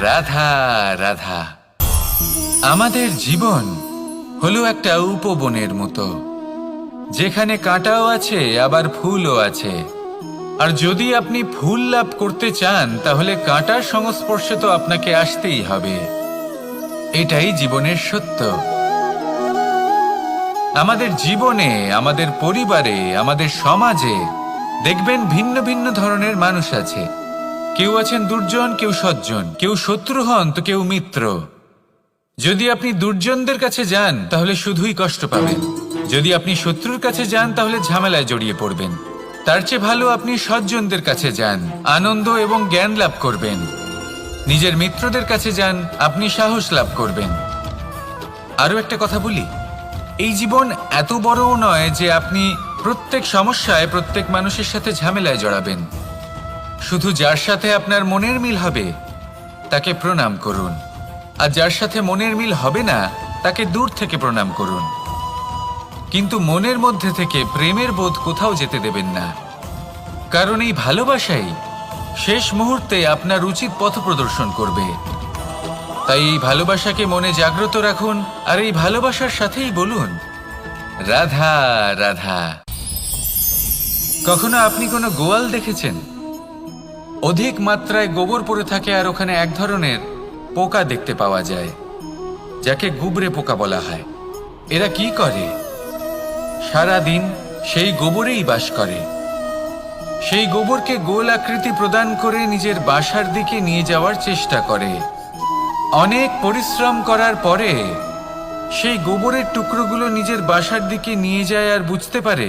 রাধা রাধা। আমাদের জীবন হলো একটা উপবনের মতো। যেখানে কাঁটাও আছে, আবার ফুলও আছে। আর যদি আপনি ফুল লাভ করতে চান, তাহলে কাঁটার সংস্পর্শে তো আপনাকে আসতেই হবে। এটাই জীবনের সত্য। আমাদের জীবনে, আমাদের পরিবারে, আমাদের সমাজে দেখবেন ভিন্ন ভিন্ন ধরনের মানুষ আছে। কেউ আছেন দুর্জন, কেউ সজ্জন। কেউ শত্রু হন তো কেউ মিত্র। যদি আপনি দুর্জনদের কাছে যান, তাহলে শুধুই কষ্ট পাবেন। যদি আপনি শত্রুর কাছে যান, তাহলে ঝামেলায় জড়িয়ে পড়বেন। তার চেয়ে ভালো আপনি সজ্জনদের কাছে যান, আনন্দ এবং জ্ঞান লাভ করবেন। নিজের মিত্রদের কাছে যান, আপনি সাহস লাভ করবেন। আরও একটা কথা বলি। এই জীবন এত বড়ও নয় যে আপনি প্রত্যেক সমস্যায়, প্রত্যেক মানুষের সাথে ঝামেলায় জড়াবেন। শুধু যার সাথে আপনার মনের মিল হবে, তাকে প্রণাম করুন। আর যার সাথে মনের মিল হবে না, তাকে দূর থেকে প্রণাম করুন। কিন্তু মনের মধ্যে থেকে প্রেমের বোধ কোথাও যেতে দেবেন না। কারণ এই ভালোবাসাই শেষ মুহূর্তে আপনার উচিত পথ প্রদর্শন করবে। তাই এই ভালোবাসাকে মনে জাগ্রত রাখুন, আর এই ভালোবাসার সাথেই বলুন, রাধা রাধা। কখনো আপনি কোনো গোয়াল দেখেছেন? অধিক মাত্রায় গোবর পড়ে থাকে আর ওখানে এক ধরনের পোকা দেখতে পাওয়া যায়, যাকে গুবরে পোকা বলা হয়। এরা কি করে? সারা দিন সেই গোবরেই বাস করে। সেই গোবরকে গোল আকৃতি প্রদান করে নিজের বাসার দিকে নিয়ে যাওয়ার চেষ্টা করে। অনেক পরিশ্রম করার পরে সেই গোবরের টুকরোগুলো নিজের বাসার দিকে নিয়ে যায় আর বুঝতে পারে,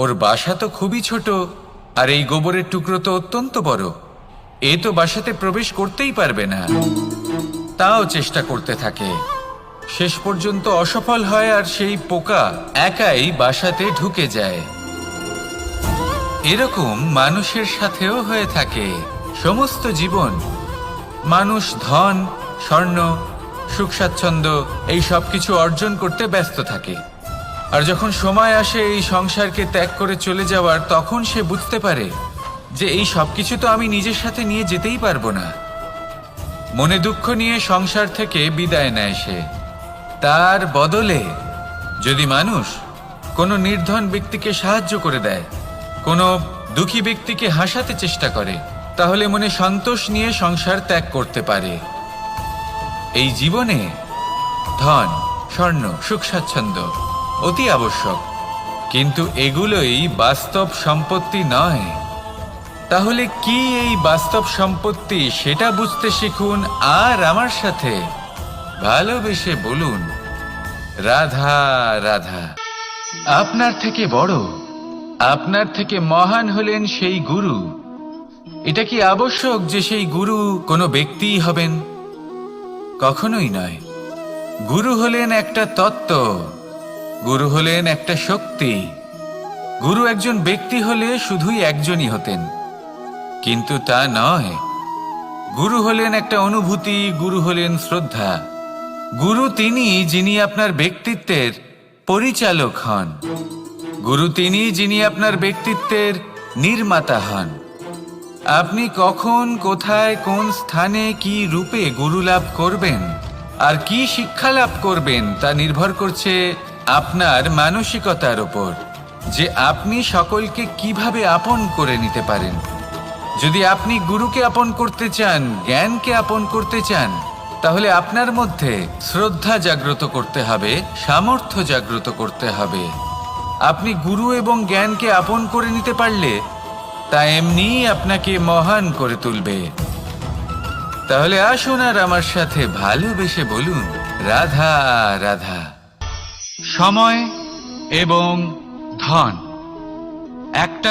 ওর বাসা তো খুবই ছোট। আর এই গোবরের টুকরো তো অত্যন্ত বড়। এ তো বাসাতে প্রবেশ করতেই পারবে না। তাও চেষ্টা করতে থাকে। শেষ পর্যন্ত অসফল হয় আর সেই পোকা একাই বাসাতে ঢুকে যায়। এরকম মানুষের সাথেও হয়ে থাকে সমস্ত জীবন। মানুষ, ধন, স্বর্ণ সুখ স্বাচ্ছন্দ্য এই সব কিছু অর্জন করতে ব্যস্ত থাকে। আর যখন সময় আসে এই সংসারকে ত্যাগ করে চলে যাওয়ার, তখন সে বুঝতে পারে যে এই সব কিছু তো আমি নিজের সাথে নিয়ে যেতেই পারব না। মনে দুঃখ নিয়ে সংসার থেকে বিদায় নেয় সে। তার বদলে যদি মানুষ কোনো নির্ধন ব্যক্তিকে সাহায্য করে দেয়, কোনো দুঃখী ব্যক্তিকে হাসাতে চেষ্টা করে, তাহলে মনে সন্তোষ নিয়ে সংসার ত্যাগ করতে পারে। এই জীবনে ধন, স্বর্ণ সুখ স্বাচ্ছন্দ্য অতি আবশ্যক। কিন্তু এগুলোই বাস্তব সম্পত্তি নয়। তাহলে কি এই বাস্তব সম্পত্তি সেটা বুঝতে শিখুন আর আমার সাথে? ভালোবেসে বলুন, রাধা রাধা। আপনার থেকে বড়, আপনার থেকে মহান হলেন সেই গুরু। এটা কি আবশ্যক যে সেই গুরু কোনো ব্যক্তিই হবেন? কখনোই নয়। গুরু হলেন একটা তত্ত্ব। গুরু হলেন একটা শক্তি। গুরু একজন ব্যক্তি হলে শুধুই একজনই হতেন। কিন্তু তা নয়। গুরু হলেন একটা অনুভূতি, গুরু হলেন শ্রদ্ধা। গুরু তিনি যিনি আপনার ব্যক্তিত্বের পরিচালক হন। গুরু তিনি যিনি আপনার ব্যক্তিত্বের নির্মাতা হন। আপনি কখন, কোথায়, কোন স্থানে কি রূপে গুরু লাভ করবেন আর কি শিক্ষা লাভ করবেন তা নির্ভর করছে আপনার মানসিকতার ওপর যে আপনি সকলকে কীভাবে আপন করে নিতে পারেন। যদি আপনি গুরুকে আপন করতে চান, জ্ঞানকে আপন করতে চান, তাহলে আপনার মধ্যে শ্রদ্ধা জাগ্রত করতে হবে, সামর্থ্য জাগ্রত করতে হবে। আপনি গুরু এবং জ্ঞানকে আপন করে নিতে পারলে, তা এমনিই আপনাকে মহান করে তুলবে। তাহলে আসুন আর আমার সাথে ভালোবেসে বলুন, রাধা রাধা। সময় এবং ধন। একটা